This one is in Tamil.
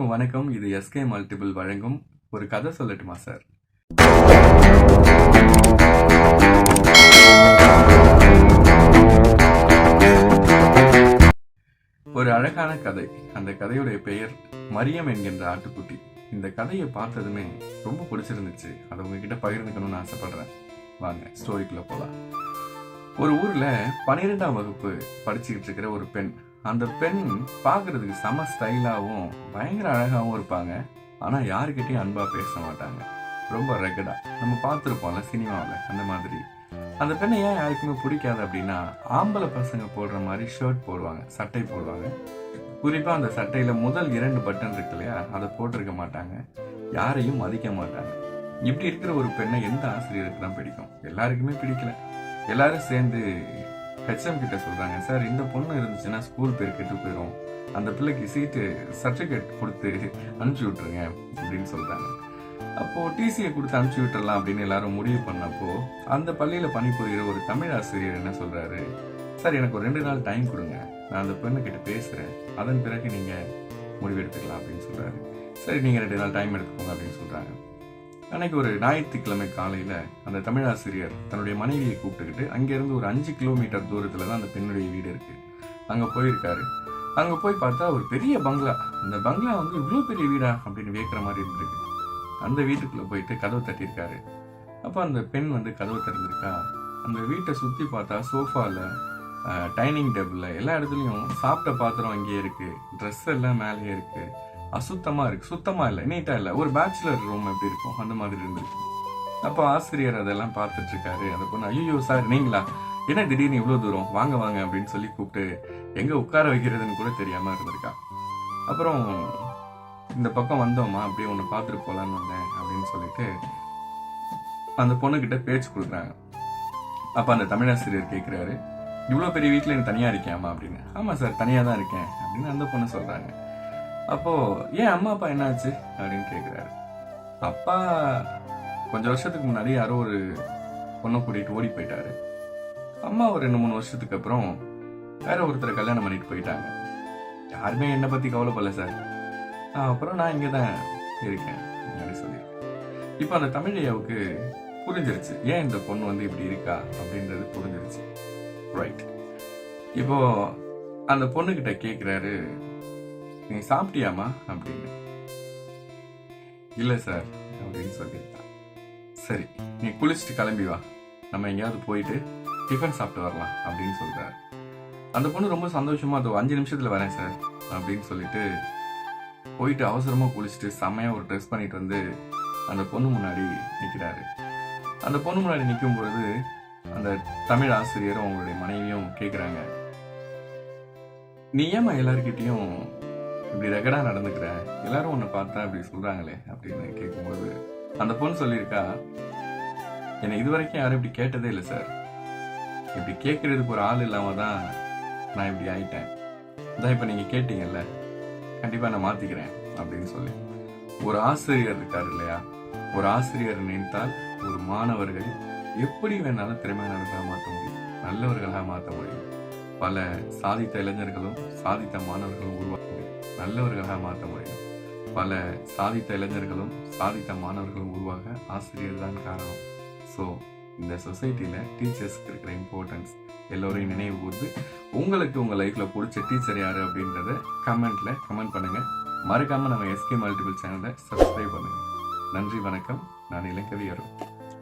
எல்லோருக்கும் வணக்கம். இது எஸ்கே மல்டிபிள் வழங்கும் ஒரு கதை சொல்லட்டுமா சார் ஒரு அழகான கதை. அந்த கதையுடைய பெயர் மரியம் என்கின்ற ஆட்டுக்குட்டி. இந்த கதையை பார்த்ததுமே ரொம்ப பிடிச்சிருந்துச்சு. அதை உங்ககிட்ட பகிர்ந்துக்கணும்னு ஆசைப்படுறேன். வாங்க ஸ்டோரிக்குள்ள போலாம். ஒரு ஊர்ல பன்னிரெண்டாம் வகுப்பு படிச்சுக்கிட்டு இருக்கிற ஒரு பெண் அந்த பெண் பார்க்கறதுக்கு செம ஸ்டைலாகவும் பயங்கர அழகாகவும் இருப்பாங்க. ஆனால் யாருக்கிட்டையும் அன்பாக பேச மாட்டாங்க. ரொம்ப ரெகடா நம்ம பார்த்துருப்போம்ல சினிமாவில் அந்த மாதிரி. அந்த பெண்ணை ஏன் யாருக்குமே பிடிக்காது அப்படின்னா ஆம்பளை பசங்க போடுற மாதிரி ஷர்ட் போடுவாங்க சட்டை போடுவாங்க. குறிப்பாக அந்த சட்டையில் முதல் இரண்டு பட்டன் இருக்கு இல்லையா அதை போட்டிருக்க மாட்டாங்க. யாரையும் மதிக்க மாட்டாங்க. இப்படி இருக்கிற ஒரு பெண்ணை எந்த ஆசிரியருக்கு தான் பிடிக்கும்? எல்லாருக்குமே பிடிக்கல. எல்லாரும் சேர்ந்து ஹெச்எம் கிட்ட சொல்றாங்க சார் இந்த பொண்ணு இருந்துச்சுன்னா ஸ்கூல் பேர் கெட்டு போயிடும் அந்த பிள்ளைக்கு சீட்டு சர்டிஃபிகேட் கொடுத்து அனுப்பிச்சி விட்டுருங்க அப்படின்னு சொல்றாங்க. அப்போ டிசியை கொடுத்து அனுப்பிச்சி விட்டுறலாம் அப்படின்னு எல்லாரும் முடிவு பண்ணப்போ அந்த பள்ளியில பணிபுரிகிற ஒரு தமிழ் ஆசிரியர் என்ன சொல்றாரு சார் எனக்கு ஒரு ரெண்டு நாள் டைம் கொடுங்க. நான் அந்த பெண்ணுக்கிட்ட பேசுகிறேன் பேசுறேன். அதன் பிறகு நீங்க முடிவெடுத்துக்கலாம் அப்படின்னு சொல்றாரு. சரி நீங்க ரெண்டு நாள் டைம் எடுத்துக்கோங்க அப்படின்னு சொல்றாங்க. அன்னைக்கு ஒரு ஞாயிற்றுக்கிழமை காலையில் அந்த தமிழாசிரியர் தன்னுடைய மனைவியை கூப்பிட்டுக்கிட்டு அங்கேருந்து ஒரு அஞ்சு கிலோமீட்டர் தூரத்தில் தான் அந்த பெண்ணுடைய வீடு இருக்குது அங்கே போயிருக்காரு. அங்கே போய் பார்த்தா ஒரு பெரிய பங்களா. அந்த பங்களா வந்து இவ்வளோ பெரிய வீடா அப்படின்னு வியக்கிற மாதிரி இருந்திருக்கு. அந்த வீட்டுக்குள்ளே போயிட்டு கதவு தட்டியிருக்காரு. அப்போ அந்த பெண் வந்து கதவு திறந்திருக்கா. அந்த வீட்டை சுற்றி பார்த்தா சோஃபாவில் டைனிங் டேபிளில் எல்லா இடத்துலையும் சாப்பிட்ட பாத்திரம் அங்கேயே இருக்குது ட்ரெஸ் எல்லாம் மேலேயே இருக்குது அசுத்தமா இருக்கு. சுத்தமா இல்லை. நீட்டா இல்லை. ஒரு பேச்சுலர் ரூம் எப்படி இருக்கும்? அந்த மாதிரி இருந்திருக்கு அப்போ ஆசிரியர் அதெல்லாம் பார்த்துட்டு இருக்காரு அந்த பொண்ணு ஐயோ சார் நீங்களா? என்ன திடீர்னு இவ்வளோ தூரம்? வாங்க வாங்க அப்படின்னு சொல்லி கூப்பிட்டு எங்க உட்கார வைக்கிறதுன்னு கூட தெரியாம இருந்திருக்கா? அப்புறம் இந்த பக்கம் வந்தோமா அப்படியே ஒன்று பார்த்துட்டு போலான்னு வந்தேன் அப்படின்னு சொல்லிட்டு அந்த பொண்ணுக்கிட்ட பேச்சு கொடுக்குறாங்க. அப்போ அந்த தமிழாசிரியர் கேட்குறாரு இவ்வளோ பெரிய வீட்டில் எனக்கு தனியாக இருக்கியாமா அப்படின்னு. ஆமாம் சார் தனியாக தான் இருக்கேன் அப்படின்னு அந்த பொண்ணு சொல்கிறாங்க அப்போது ஏன் அம்மா அப்பா என்னாச்சு? அப்படின்னு கேட்குறாரு அப்பா கொஞ்சம் வருஷத்துக்கு முன்னாடி யாரோ ஒரு பொண்ணை கூட்டிகிட்டு ஓடி போயிட்டாரு. அம்மா ஒரு ரெண்டு மூணு வருஷத்துக்கு அப்புறம் வேற ஒருத்தரை கல்யாணம் பண்ணிட்டு போயிட்டாங்க. யாருமே என்னை பற்றி கவலைப்படல சார். அப்புறம் நான் இங்கே தான் இருக்கேன் அப்படின்னு சொல்லி இப்போ அந்த தமிழையாவுக்கு புரிஞ்சிருச்சு ஏன் இந்த பொண்ணு வந்து இப்படி இருக்கா? அப்படின்றது புரிஞ்சிருச்சு. ரைட் இப்போ அந்த பொண்ணுக்கிட்ட கேட்குறாரு நீ சாப்பிட்டியாமா அப்படின்னு. இல்லை சார் அப்படின்னு சொல்லியிருக்கான் சரி நீ குளிச்சுட்டு கிளம்பி வா. நம்ம எங்கேயாவது போயிட்டு டிஃபன் சாப்பிட்டு வரலாம் அப்படின்னு சொல்கிறார் அந்த பொண்ணு ரொம்ப சந்தோஷமாக அது அஞ்சு நிமிஷத்தில் வரேன் சார் அப்படின்னு சொல்லிட்டு போயிட்டு அவசரமாக குளிச்சுட்டு செம்மையாக ஒரு ட்ரெஸ் பண்ணிட்டு வந்து அந்த பொண்ணு முன்னாடி நிற்கிறாரு அந்த பொண்ணு முன்னாடி நிற்கும் பொழுது அந்த தமிழ் ஆசிரியரும் அவங்களுடைய மனைவியும் கேட்குறாங்க நீ ஏமா எல்லாருக்கிட்டேயும் இப்படி ரெகடா நடந்துக்கிறேன் எல்லாரும் உன்னை பார்த்தா இப்படி சொல்றாங்களே அப்படின்னு கேட்கும்போது அந்த பொண்ணு சொல்லியிருக்கா என்னை இதுவரைக்கும் யாரும் இப்படி கேட்டதே இல்லை சார். இப்படி கேட்கறதுக்கு ஒரு ஆள் இல்லாமல் தான் நான் இப்படி ஆயிட்டேன். இதான் இப்போ நீங்க கேட்டீங்கல்ல கண்டிப்பா நான் மாத்திக்கிறேன் அப்படின்னு சொல்லி. ஒரு ஆசிரியர் இருக்கார் இல்லையா? ஒரு ஆசிரியர் நினைத்தால் ஒரு மாணவர்கள் எப்படி வேணாலும் திறமையானவர்களாக மாற்ற முடியும் நல்லவர்களாக மாற்ற முடியும். பல சாதித்த இளைஞர்களும் சாதித்த மாணவர்களும் உருவாக்க முடியும் நல்லவர்களாக மாற்ற முடியும். பல சாதித்த இளைஞர்களும் சாதித்த மாணவர்களும் உருவாக ஆசிரியர் தான் காரணம். ஸோ இந்த சொசைட்டியில் டீச்சர்ஸ்க்கு இருக்கிற இம்பார்ட்டன்ஸ் எல்லோரையும் நினைவு கூர்ந்து உங்களுக்கு உங்கள் லைஃப்பில் பிடிச்ச டீச்சர் யார் அப்படின்றத கமெண்ட்டில் கமெண்ட் பண்ணுங்கள் மறக்காமல் நம்ம எஸ்கே மல்டிபிள் சேனலை சப்ஸ்கிரைப் பண்ணுங்கள் நன்றி வணக்கம். நான் இலக்கவி அருண்